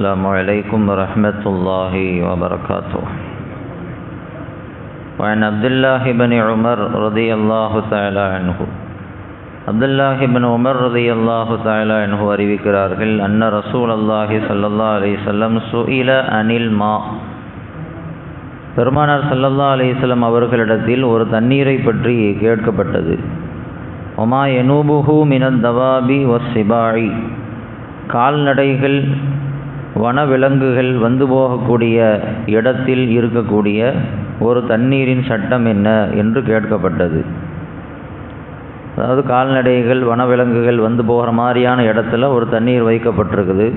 السلام عليكم ورحمة الله وبركاته وعن عبد الله بن عمر رضي الله تعالى عنه عبد الله بن عمر رضي الله تعالى عنه அறிவிக்கிறார்கள் அன்ன ரசூல் அல்லாஹி சல்லல்லாஹு அலைஹி வஸல்லம் சுஇல அனில் மா பெருமானார் சல்லல்லாஹு அலைஹி வஸல்லம் அவர்களிடத்தில் ஒரு தண்ணீரை பற்றி கேட்கப்பட்டது ஒமா எனூபுஹு மினத் தவாபி வஸ்ஸிபாயி கால்நடைகள் வனவிலங்குகள் வந்து போகக்கூடிய இடத்தில் இருக்கக்கூடிய ஒரு தண்ணீரின் சட்டம் என்ன என்று கேட்கப்பட்டது. அதாவது கால்நடைகள் வனவிலங்குகள் வந்து போகிற மாதிரியான இடத்துல ஒரு தண்ணீர் வைக்கப்பட்டிருக்குது.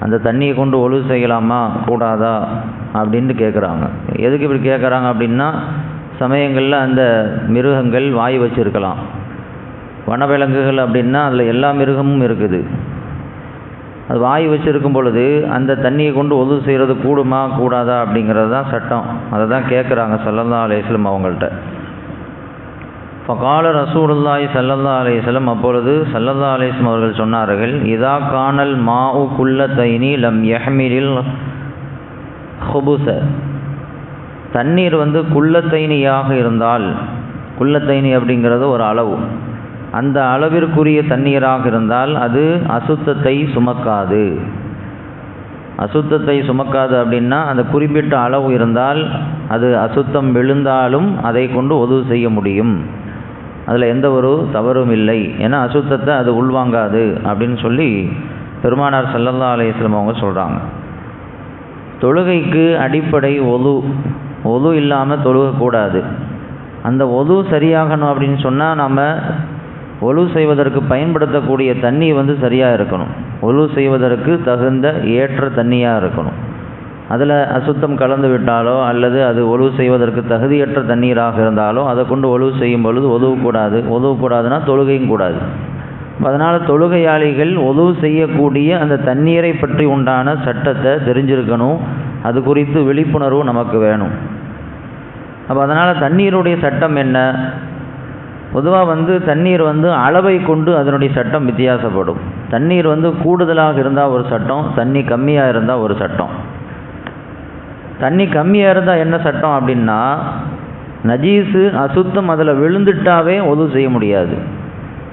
அந்த தண்ணியை கொண்டு ஒழுவு செய்யலாமா? கூடாதா? அப்படின்ட்டு கேட்குறாங்க. எதுக்கு இப்படி கேட்குறாங்க அப்படின்னா சமயங்களில் அந்த மிருகங்கள் வாய் வச்சுருக்கலாம். வனவிலங்குகள் அப்படின்னா அதில் எல்லா மிருகமும் இருக்குது. அது வாய் வச்சுருக்கும் பொழுது அந்த தண்ணியை கொண்டு ஒது செய்கிறது கூடுமா கூடாதா அப்படிங்கிறது தான் சட்டம். அதை தான் கேட்குறாங்க சல்லல்லா அலையம் அவங்கள்ட்ட. இப்போ கால ரசூலுல்லாய் சல்லல்லா அலையம் அப்பொழுது சல்லல்லா அலையம் அவர்கள் சொன்னார்கள் இதா காணல் மாவு குள்ள தைனி லம் யஹ்மிலில் ஹுபுச தண்ணீர் வந்து குள்ளத்தைனியாக இருந்தால் குள்ளத்தைனி அப்படிங்கிறது ஒரு அளவு. அந்த அளவிற்குரிய தண்ணீராக இருந்தால் அது அசுத்தத்தை சுமக்காது. அசுத்தத்தை சுமக்காது அப்படின்னா அந்த குறிப்பிட்ட அளவு இருந்தால் அது அசுத்தம் விழுந்தாலும் அதை கொண்டு உதவு செய்ய முடியும். அதில் எந்த ஒரு தவறும் இல்லை. ஏன்னா அசுத்தத்தை அது உள்வாங்காது அப்படின்னு சொல்லி பெருமானார் சல்லல்லா அலையம் அவங்க சொல்கிறாங்க தொழுகைக்கு அடிப்படை ஒது ஒது இல்லாமல் தொழுகக்கூடாது. அந்த ஒது சரியாகணும் அப்படின்னு சொன்னால் நம்ம ஒழு செய்வதற்கு பயன்படுத்தக்கூடிய தண்ணி வந்து சரியாக இருக்கணும். ஒழு செய்வதற்கு தகுந்த ஏற்ற தண்ணியாக இருக்கணும். அதில் அசுத்தம் கலந்து விட்டாலோ அல்லது அது ஒழு செய்வதற்கு தகுதியற்ற தண்ணீராக இருந்தாலோ அதை கொண்டு ஒழு செய்யும் பொழுது உதவக்கூடாது உதவக்கூடாதுன்னா தொழுகையும் கூடாது. அதனால் தொழுகையாளிகள் உதவு செய்யக்கூடிய அந்த தண்ணீரை பற்றி உண்டான சட்டத்தை தெரிஞ்சிருக்கணும். அது குறித்து விழிப்புணர்வு நமக்கு வேணும். அப்போ அதனால் தண்ணீருடைய சட்டம் என்ன? பொதுவாக வந்து தண்ணீர் வந்து அளவை கொண்டு அதனுடைய சட்டம் வித்தியாசப்படும். தண்ணீர் வந்து கூடுதலாக இருந்தால் ஒரு சட்டம் தண்ணி கம்மியாக இருந்தால் ஒரு சட்டம். தண்ணி கம்மியாக இருந்தால் என்ன சட்டம் அப்படின்னா நஜீஸு அசுத்தம் அதில் விழுந்துட்டாவே ஒது செய்ய முடியாது.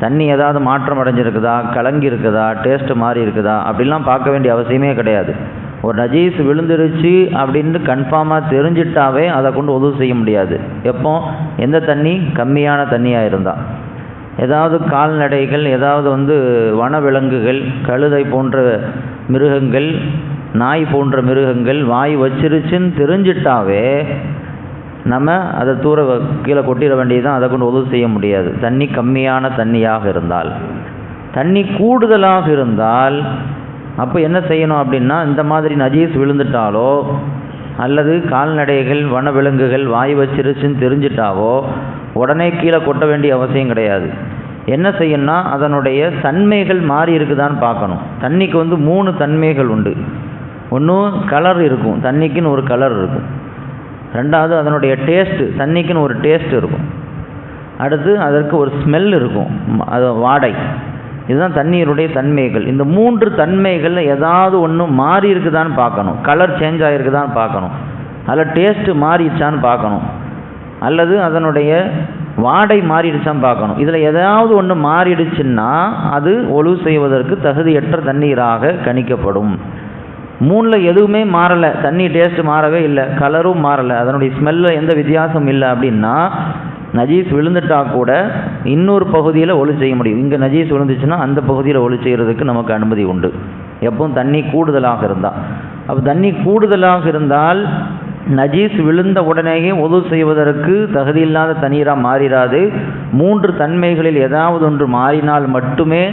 தண்ணி ஏதாவது மாற்றம் அடைஞ்சிருக்குதா கலங்கி இருக்குதா டேஸ்ட்டு மாறி இருக்குதா அப்படிலாம் பார்க்க வேண்டிய அவசியமே கிடையாது. ஒரு நஜீஸ் விழுந்துருச்சு அப்படின்னு கன்ஃபார்மாக தெரிஞ்சிட்டாவே அதை கொண்டு உதவு செய்ய முடியாது. எப்போ? எந்த தண்ணி? கம்மியான தண்ணியாக இருந்தால் ஏதாவது கால்நடைகள் ஏதாவது வந்து வனவிலங்குகள் கழுதை போன்ற மிருகங்கள் நாய் போன்ற மிருகங்கள் வாய் வச்சிருச்சுன்னு தெரிஞ்சிட்டாவே நம்ம அதை தூர கீழே கொட்டிட வேண்டியதுதான். அதை கொண்டு உதவு செய்ய முடியாது. தண்ணி கம்மியான தண்ணியாக இருந்தால். தண்ணி கூடுதலாக இருந்தால் அப்போ என்ன செய்யணும் அப்படின்னா இந்த மாதிரி நஜீஸ் விழுந்துட்டாலோ அல்லது கால்நடைகள் வனவிலங்குகள் வாய் வச்சிருச்சுன்னு தெரிஞ்சிட்டாவோ உடனே கீழே கொட்ட வேண்டிய அவசியம் கிடையாது. என்ன செய்யணும்னா அதனுடைய தன்மைகள் மாறி இருக்குதான்னு பார்க்கணும். தண்ணிக்கு வந்து மூணு தன்மைகள் உண்டு. ஒன்றும் கலர் இருக்கும். தண்ணிக்குன்னு ஒரு கலர் இருக்கும். ரெண்டாவது அதனுடைய டேஸ்ட்டு தண்ணிக்குன்னு ஒரு டேஸ்ட் இருக்கும். அடுத்து அதற்கு ஒரு ஸ்மெல் இருக்கும். அது வாடை. இதுதான் தண்ணீருடைய தன்மைகள். இந்த மூன்று தன்மைகளில் ஏதாவது ஒன்று மாறி இருக்குதான்னு பார்க்கணும். கலர் சேஞ்ச் ஆகிருக்குதான்னு பார்க்கணும். அதில் டேஸ்ட்டு மாறிடுச்சான்னு பார்க்கணும். அல்லது அதனுடைய வாடை மாறிடுச்சான்னு பார்க்கணும். இதில் ஏதாவது ஒன்று மாறிடுச்சுன்னா அது ஒழு செய்வதற்கு தகுதியற்ற தண்ணீராக கணிக்கப்படும். மூணில் எதுவுமே மாறலை. தண்ணி டேஸ்ட்டு மாறவே இல்லை. கலரும் மாறலை. அதனுடைய ஸ்மெல்லில் எந்த வித்தியாசம் இல்லை அப்படின்னா நஜீஸ் விழுந்துட்டா கூட இன்னொரு பகுதியில் ஒளி செய்ய முடியும். இங்கே நஜீஸ் விழுந்துச்சுன்னா அந்த பகுதியில் ஒளி செய்கிறதுக்கு நமக்கு அனுமதி உண்டு. எப்பவும் தண்ணி கூடுதலாக இருந்தால் அப்போ தண்ணி கூடுதலாக இருந்தால் நஜீஸ் விழுந்த உடனேயே உதவு செய்வதற்கு தகுதியில்லாத தண்ணீராக மாறிடாது மூன்று தன்மைகளில் ஏதாவது ஒன்று மாறினால் மட்டுமே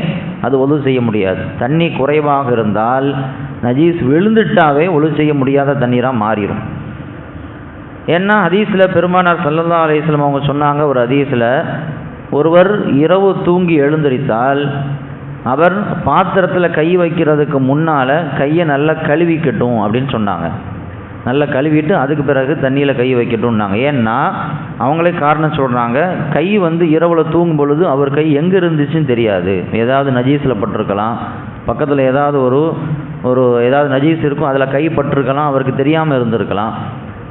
அது உதவு செய்ய முடியாது. தண்ணி குறைவாக இருந்தால் நஜீஸ் விழுந்துட்டாவே ஒழு செய்ய முடியாத தண்ணீராக மாறிடும் ஏன்னா ஹதீஸில் பெருமானார் சல்லல்லா அலிஸ்லம் அவங்க சொன்னாங்க ஒரு ஹதீஸில் ஒருவர் இரவு தூங்கி எழுந்திரித்தால் அவர் பாத்திரத்தில் கை வைக்கிறதுக்கு முன்னால் கையை நல்லா கழுவிக்கட்டும் அப்படின்னு சொன்னாங்க. நல்லா கழுவிட்டு அதுக்கு பிறகு தண்ணியில் கை வைக்கட்டும்னாங்க. ஏன்னா அவங்களே காரணம் சொல்கிறாங்க கை வந்து இரவில் தூங்கும் பொழுது அவர் கை எங்கே இருந்துச்சுன்னு தெரியாது. ஏதாவது நஜீஸில் பட்டிருக்கலாம் பக்கத்தில் ஏதாவது ஒரு ஒரு ஏதாவது நஜீஸ் இருக்கும் அதில் கை பட்டிருக்கலாம் அவருக்கு தெரியாமல் இருந்திருக்கலாம்.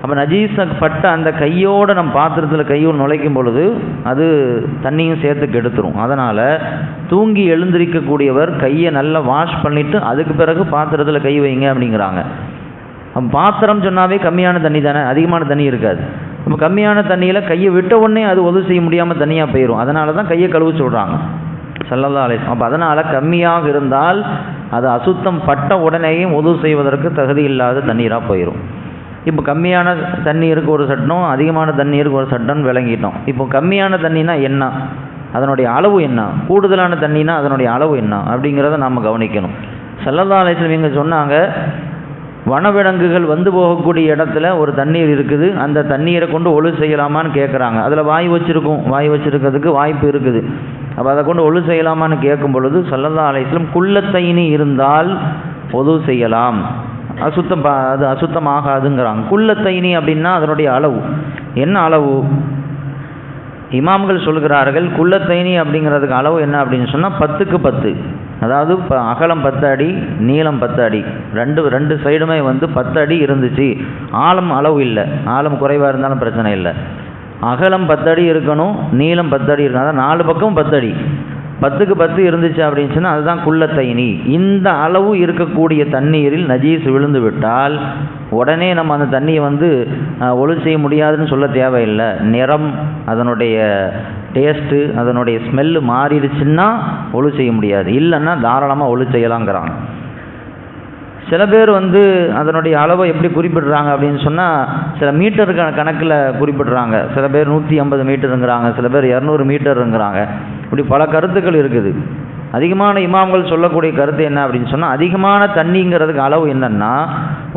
அப்போ நஜீசப்பட்ட பட்ட அந்த கையோட நம்ம பாத்திரத்தில் கையோடு நுழைக்கும் பொழுது அது தண்ணியும் சேர்த்து கெடுத்துரும். அதனால் தூங்கி எழுந்திருக்கக்கூடியவர் கையை நல்லா வாஷ் பண்ணிவிட்டு அதுக்கு பிறகு பாத்திரத்தில் கை வைங்க அப்படிங்கிறாங்க. பாத்திரம் சொன்னாவே கம்மியான தண்ணி தானே? அதிகமான தண்ணி இருக்காது. நம்ம கம்மியான தண்ணியில் கையை விட்ட உடனே அது உதவி செய்ய முடியாமல் தனியாக போயிடும் அதனால தான் கையை கழுவு சொல்கிறாங்க செல்லதா அலிஸ்லாம் அப்போ அதனால் கம்மியாக இருந்தால் அது அசுத்தம் பட்ட உடனேயும் உதவு செய்வதற்கு தகுதி இல்லாத தண்ணீராக போயிடும் இப்போ கம்மியான தண்ணீருக்கு ஒரு சட்டம் அதிகமான தண்ணீருக்கு ஒரு சட்டம்னு விளங்கிட்டோம். இப்போ கம்மியான தண்ணினா என்ன? அதனுடைய அளவு என்ன? கூடுதலான தண்ணினா அதனுடைய அளவு என்ன? அப்படிங்கிறத நாம் கவனிக்கணும். சல்லல்லா அலிஸ்லாம் இங்கே சொன்னாங்க வனவிலங்குகள் வந்து போகக்கூடிய இடத்துல ஒரு தண்ணீர் இருக்குது அந்த தண்ணீரை கொண்டு ஒழு செய்யலாமான்னு கேட்குறாங்க அதில் வாய் வச்சுருக்கும். வாய் வச்சுருக்கிறதுக்கு வாய்ப்பு இருக்குது. அப்போ அதை கொண்டு ஒழு செய்யலாமான்னு கேட்கும் பொழுது சல்லல்லா அலிஸ்லம் குள்ளத்தைனி இருந்தால் ஒது செய்யலாம். அசுத்தம் ப அது அசுத்தமாகாதுங்கிறாங்க. குள்ளத்தைனி அப்படின்னா அதனுடைய அளவு. என்ன அளவு? இமாம்கள் சொல்கிறார்கள் குள்ளத்தைனி அப்படிங்கிறதுக்கு அளவு என்ன அப்படின்னு சொன்னால் பத்துக்கு பத்து. அதாவது இப்போ அகலம் பத்து அடி நீளம் பத்து அடி. ரெண்டு ரெண்டு சைடுமே வந்து பத்து அடி இருந்துச்சு. ஆழம் அளவு இல்லை. ஆழம் குறைவாக இருந்தாலும் பிரச்சனை இல்லை. அகலம் பத்து அடி இருக்கணும் நீளம் பத்து அடி இருக்கணும் அதான் நாலு பக்கம் பத்து அடி. பத்துக்கு பத்து இருந்துச்சு அப்படின்னு சொன்னால் அதுதான் குள்ளத்தைனி இந்த அளவு இருக்கக்கூடிய தண்ணீரில் நஜீஸ் விழுந்து விட்டால் உடனே நம்ம அந்த தண்ணியை வந்து ஒழு செய்ய முடியாதுன்னு சொல்ல தேவையில்லை. நிறம் அதனுடைய டேஸ்ட்டு அதனுடைய ஸ்மெல்லு மாறிடுச்சுன்னா ஒழு செய்ய முடியாது. இல்லைன்னா தாராளமாக ஒழு செய்யலாங்கிறாங்க. சில பேர் வந்து அதனுடைய அளவை எப்படி குறிப்பிடுறாங்க அப்படின்னு சொன்னால் சில மீட்டர் க கணக்கில் குறிப்பிடுறாங்க. சில பேர் நூற்றி ஐம்பது மீட்டருங்கிறாங்க சில பேர் இரநூறு மீட்டருங்கிறாங்க. இப்படி பல கருத்துக்கள் இருக்குது. அதிகமான இமாம்கள் சொல்லக்கூடிய கருத்து என்ன அப்படின்னு சொன்னால் அதிகமான தண்ணிங்கிறதுக்கு அளவு என்னன்னா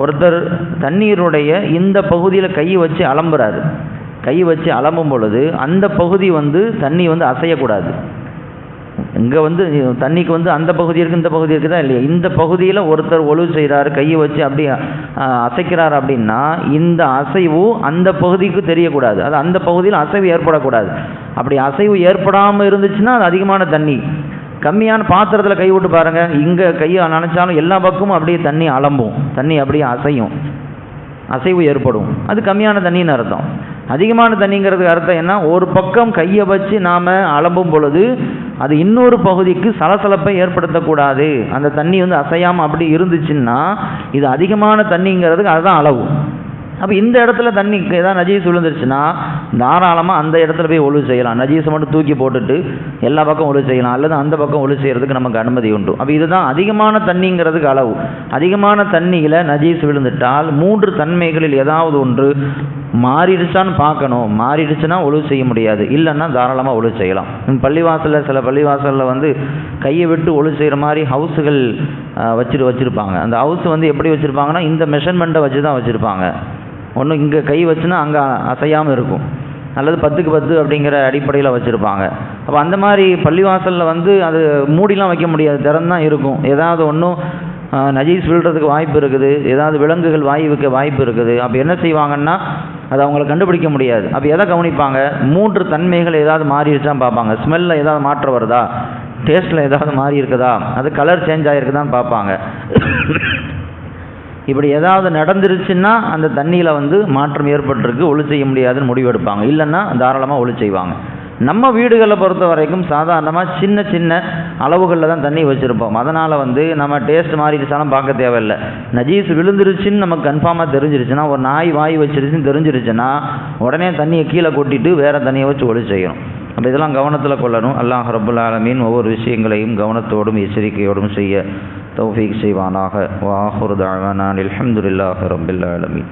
ஒருத்தர் தண்ணீருடைய இந்த பகுதியில் கை வச்சு அலம்புறாரு. கை வச்சு அலம்பும் பொழுது அந்த பகுதி வந்து தண்ணி வந்து அசையக்கூடாது. இங்கே வந்து தண்ணிக்கு வந்து அந்த பகுதி இருக்குது இந்த பகுதி இருக்குதா இல்லையா? இந்த பகுதியில் ஒருத்தர் ஒழு செய்கிறார் கையை வச்சு அப்படி அசைக்கிறார் அப்படின்னா இந்த அசைவு அந்த பகுதிக்கு தெரியக்கூடாது. அது அந்த பகுதியில் அசைவு ஏற்படக்கூடாது. அப்படி அசைவு ஏற்படாமல் இருந்துச்சுன்னா அது அதிகமான தண்ணி. கம்மியான பாத்திரத்தில் கை விட்டு பாருங்கள் இங்கே கையை நினச்சாலும் எல்லா பக்கமும் அப்படியே தண்ணி அலம்பும். தண்ணி அப்படியே அசையும். அசைவு ஏற்படும். அது கம்மியான தண்ணின்னு அர்த்தம். அதிகமான தண்ணிங்கிறதுக்கு அர்த்தம் என்ன? ஒரு பக்கம் கையை வச்சு நாம் அலம்பும் பொழுது அது இன்னொரு பகுதிக்கு சலசலப்பை ஏற்படுத்தக்கூடாது. அந்த தண்ணி வந்து அசையாமல் அப்படி இருந்துச்சுன்னா இது அதிகமான தண்ணிங்கிறதுக்கு அதுதான் அளவு. அப்போ இந்த இடத்துல தண்ணி ஏதாவது நஜீஸ் விழுந்துருச்சுன்னா தாராளமாக அந்த இடத்துல போய் ஒழு செய்யலாம். நஜீஸை மட்டும் தூக்கி போட்டுட்டு எல்லா பக்கம் ஒழு செய்யலாம். அல்லது அந்த பக்கம் ஒழு செய்கிறதுக்கு நமக்கு அனுமதி உண்டு. அப்போ இதுதான் அதிகமான தண்ணிங்கிறதுக்கு அளவு. அதிகமான தண்ணியில் நஜீஸ் விழுந்துட்டால் மூன்று தன்மைகளில் ஏதாவது ஒன்று மாறிடுச்சான்னு பார்க்கணும். மாறிடுச்சுன்னா ஒழுவு செய்ய முடியாது. இல்லைன்னா தாராளமாக ஒழுவு செய்யலாம். பள்ளிவாசலில் சில பள்ளிவாசலில் வந்து கையை விட்டு ஒழு செய்கிற மாதிரி ஹவுஸுகள் வச்சுட்டு வச்சுருப்பாங்க. அந்த ஹவுஸ் வந்து எப்படி வச்சுருப்பாங்கன்னா இந்த மெஷர்மெண்ட்டை வச்சு தான் வச்சுருப்பாங்க. ஒன்று இங்கே கை வச்சுன்னா அங்கே அசையாமல் இருக்கும். அல்லது பத்துக்கு பத்து அப்படிங்கிற அடிப்படையில் வச்சுருப்பாங்க. அப்போ அந்த மாதிரி பள்ளிவாசலில் வந்து அது மூடிலாம் வைக்க முடியாது. திறந்தான் இருக்கும். ஏதாவது ஒன்றும் நஜீஸ் விழுறதுக்கு வாய்ப்பு இருக்குது. ஏதாவது விலங்குகள் வாய் வைக்க வாய்ப்பு இருக்குது. அப்போ என்ன செய்வாங்கன்னா அதை அவங்கள கண்டுபிடிக்க முடியாது. அப்போ எதை கவனிப்பாங்க? மூன்று தன்மைகள் ஏதாவது மாறிடுச்சான்னு பார்ப்பாங்க. ஸ்மெல்லில் ஏதாவது மாற்றம் வருதா? டேஸ்ட்டில் ஏதாவது மாறி இருக்குதா? அது கலர் சேஞ்ச் ஆகிருக்குதான்னு பார்ப்பாங்க. இப்படி ஏதாவது நடந்துருச்சுன்னா அந்த தண்ணியில் வந்து மாற்றம் ஏற்பட்டிருக்கு ஒளி செய்ய முடியாதுன்னு முடிவு எடுப்பாங்க. இல்லைன்னா தாராளமாக ஒளி செய்வாங்க. நம்ம வீடுகளை பொறுத்த வரைக்கும் சாதாரணமாக சின்ன சின்ன அளவுகளில் தான் தண்ணி வச்சுருப்போம். அதனால் வந்து நம்ம டேஸ்ட் மாறிடுச்சாலும் பார்க்க தேவையில்லை. நஜீஸ் விழுந்துருச்சுன்னு நமக்கு கன்ஃபார்மாக தெரிஞ்சிருச்சுன்னா ஒரு நாய் வாய் வச்சிருச்சுன்னு தெரிஞ்சிருச்சுன்னா உடனே தண்ணியை கீழே கொட்டிட்டு வேறு தண்ணியை வச்சு ஒளி செய்யணும். அப்போ இதெல்லாம் கவனத்தில் கொள்ளணும். அல்லாஹ் ரபுல் ஆலமீன் ஒவ்வொரு விஷயங்களையும் கவனத்தோடும் எச்சரிக்கையோடும் செய்ய தௌஃபீக் செய்வானாக. வாஹுர் தாழ்வானான் அலமதுல்லாஹ் ரபுல் ஆலமீன்.